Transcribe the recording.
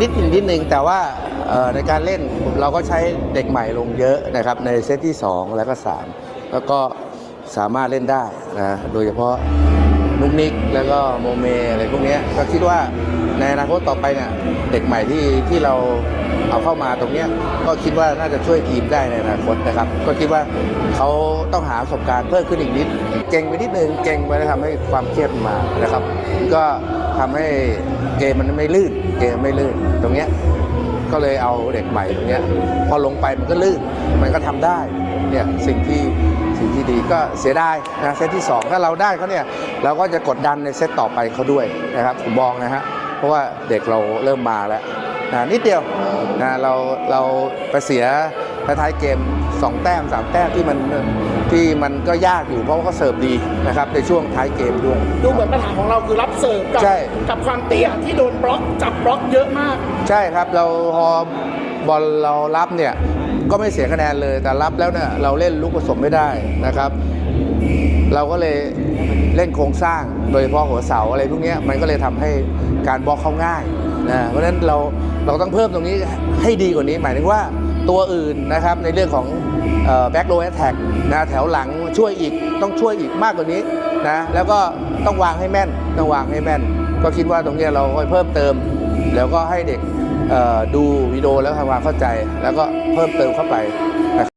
นิดนิดนึงแต่ว่าในการเล่นเราก็ใช้เด็กใหม่ลงเยอะนะครับในเซตที่ 2 แล้วก็ 3 แล้วก็สามารถเล่นได้นะโดยเฉพาะ นุกนิกแล้วก็โมเมอะไรพวกนี้ก็คิดว่าในอนาคตต่อไปเนี่ยเด็กใหม่ที่ที่เราเอาเข้ามาตรงนี้ก็คิดว่าน่าจะช่วยทีมได้ในอนาคตนะครับ ก็คิดว่าเขาต้องหาประสบการณ์เพิ่มขึ้นอีกนิด เก่งไปนิดนึงเก่งไปแล้วทำให้ความเครียดมานะครับ ก็ทำให้เกมมันไม่ลื่น เกมไม่ลื่นตรงเนี้ยก็เลยเอาเด็กใหม่ตรงเนี้ยพอลงไปมันก็ลื่นมันก็ทำได้เนี่ยสิ่งที่สิ่งที่ดีก็เสียดายนะเซตที่ 2 ถ้าเราได้เขาเนี่ย เราก็จะกดดันในเซตต่อไปเขาด้วยนะครับผมมองนะฮะเพราะว่าเด็กเราเริ่มมาแล้วนะนิดเดียวนะเราเราไปเสียท้ายๆเกม 2 แต้ม 3 แต้มที่มันที่มันก็ยากอยู่เพราะว่าเขาเสิร์ฟดีนะครับในช่วงท้ายเกมด้วยดูเหมือนปัญหาของเราคือรับเสิร์ฟกับใช่กับความเตี้ยที่โดนบล็อกจับบล็อกเยอะมาก ใช่ครับเราพอบอลเรารับเนี่ยก็ไม่เสียคะแนนเลยแต่รับแล้วเนี่ยเราเล่นลูกผสมไม่ได้นะครับ เราก็เลยเล่นโครงสร้างโดยเฉพาะหัวเสาอะไรพวกนี้มันก็เลยทำให้การบล็อกเขาง่ายนะเพราะฉะนั้นเราเราต้องเพิ่มตรงนี้ให้ดีกว่านี้ หมายถึงว่าตัวอื่นนะครับในเรื่องของแบ็กโลแอตแทกนะแถวหลังช่วยอีกต้องช่วยอีกมากกว่านี้นะแล้วก็ต้องวางให้แม่นต้องวางให้แม่น ก็คิดว่าตรงนี้เราค่อยเพิ่มเติม แล้วก็ให้เด็กดูวิดีโอแล้วทำความเข้าใจ แล้วก็เพิ่มเติมเข้าไป